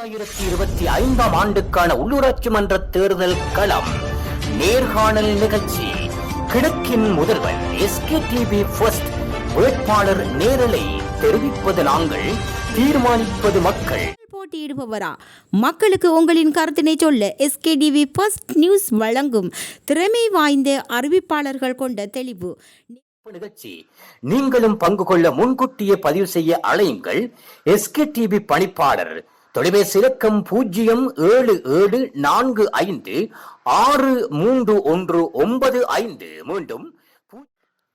இரண்டாயிரத்தி இருபத்தி ஐந்தாம் ஆண்டுக்கான உள்ளூராட்சி மன்ற தேர்தல் களம் நேர்காணல் நிகழ்ச்சி. கிழக்கின் முதல்வன் எஸ்கே டிவி ஃபர்ஸ்ட் வேட்பாளர் நேரலை தெரிவிப்பது நாங்கள் தீர்மானிப்பது மக்கள். போட்டியிடுபவரா? மக்களுக்கு உங்களின் கருத்தினை சொல்ல எஸ்கேடிவி ஃபர்ஸ்ட் நியூஸ் வழங்கும் திறமை வாய்ந்த அறிவிப்பாளர்கள் கொண்ட தெளிவு. நிகழ்ச்சி. நீங்களும் பங்கு கொள்ள முன்கூட்டியே பதிவு செய்ய அழையுங்கள் எஸ்கே டிவி பணிப்பாளர் தொலைபேசி இலக்கம் பூஜ்ஜியம் ஏழு ஏழு நான்கு ஐந்து ஆறு மூன்று ஒன்று ஒன்பது ஐந்து. மீண்டும்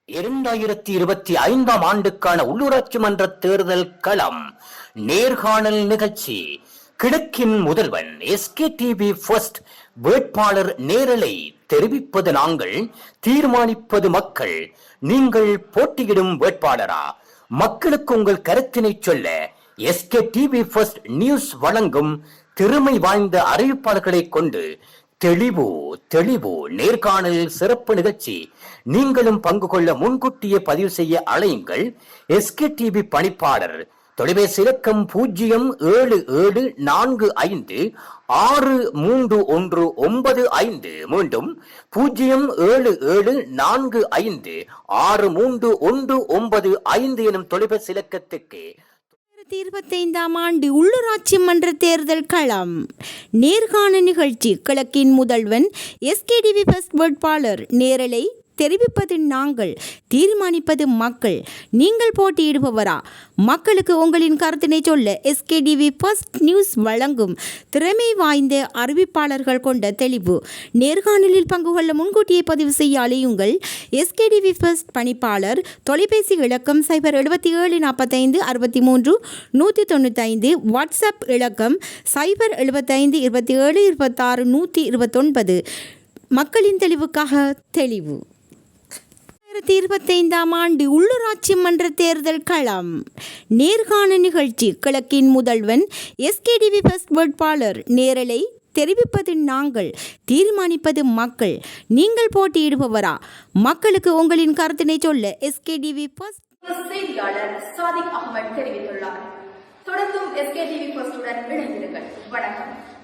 இரண்டாயிரத்தி இருபத்தி ஐந்தாம் ஆண்டுக்கான உள்ளூராட்சி மன்ற தேர்தல் களம் நேர்காணல் நிகழ்ச்சி. கிழக்கின் முதல்வன் எஸ்கே டிவி ஃபர்ஸ்ட் வேட்பாளர் நேரலை தெரிவிப்பது நாங்கள் தீர்மானிப்பது மக்கள். நீங்கள் போட்டியிடும் வேட்பாளரா? மக்களுக்கு உங்கள் கருத்தினை சொல்ல எஸ்கே டிவி ஃபர்ஸ்ட் நியூஸ் வழங்கும் திறமை வாய்ந்த அறிவிப்பாளர்களை கொண்டு தெளிவு தெளிவு நேர்காணல் சிறப்பு நிகழ்ச்சி. நீங்களும் பங்கு கொள்ள முன்கூட்டியே பதிவு செய்ய அலையுங்கள் எஸ்கே டிவி பணிப்பாளர் தொலைபேசி இலக்கம் பூஜ்ஜியம் ஏழு ஏழு நான்கு ஐந்து ஆறு மூன்று ஒன்று ஒன்பது ஐந்து. மீண்டும் பூஜ்ஜியம் ஏழு ஏழு நான்கு ஐந்து ஆறு மூன்று ஒன்று ஒன்பது ஐந்து எனும் தொலைபேசி இலக்கத்துக்கு இரண்டாயிரத்தி இருபத்தைந்தாம் ஆண்டு உள்ளூராட்சி மன்ற தேர்தல் களம். நேர்காண நிகழ்ச்சி கிழக்கின் முதல்வன் எஸ்கேடிவி ஃபர்ஸ்ட் வேட்பாளர் நேரலை தெரிவிப்பது நாங்கள் தீர்மானிப்பது மக்கள். நீங்கள் போட்டியிடுபவரா? மக்களுக்கு உங்களின் கருத்தினை சொல்ல எஸ்கேடிவி ஃபர்ஸ்ட் நியூஸ் வழங்கும் திறமை வாய்ந்த அறிவிப்பாளர்கள் கொண்ட தெளிவு. நேர்காணலில் பங்கு கொள்ள முன்கூட்டியே பதிவு செய்ய அலையுங்கள் எஸ்கேடிவி ஃபர்ஸ்ட் பணிப்பாளர் தொலைபேசி இலக்கம் சைபர் எழுபத்தி ஏழு நாற்பத்தைந்து அறுபத்தி மூன்று நூற்றி தொண்ணூத்தைந்து வாட்ஸ்அப் இலக்கம் சைபர் எழுபத்தைந்து இருபத்தி ஏழு இருபத்தாறு நூற்றி இருபத்தொன்பது. மக்களின் தெளிவுக்காக தெளிவு. இரண்டாயிரத்தி இருபத்தைந்தாம் ஆண்டு உள்ளூராட்சி மன்ற தேர்தல் களம். நேர்காண நிகழ்ச்சி கிழக்கின் முதல்வன் எஸ்கேடிவி ஃபர்ஸ்ட் வேட்பாளர் நேரலை தெரிவிப்பது நாங்கள் தீர்மானிப்பது மக்கள். நீங்கள் போட்டியிடுபவரா? மக்களுக்கு உங்களின் கருத்தினை சொல்ல எஸ்கேடிவி ஃபர்ஸ்ட் செய்தியாளர் சாதிக் அகமது தெரிவித்துள்ளார். தொடர்ந்தும் எஸ்கேடிவி பஸ்டுடன் இணைந்திருங்கள். வணக்கம்.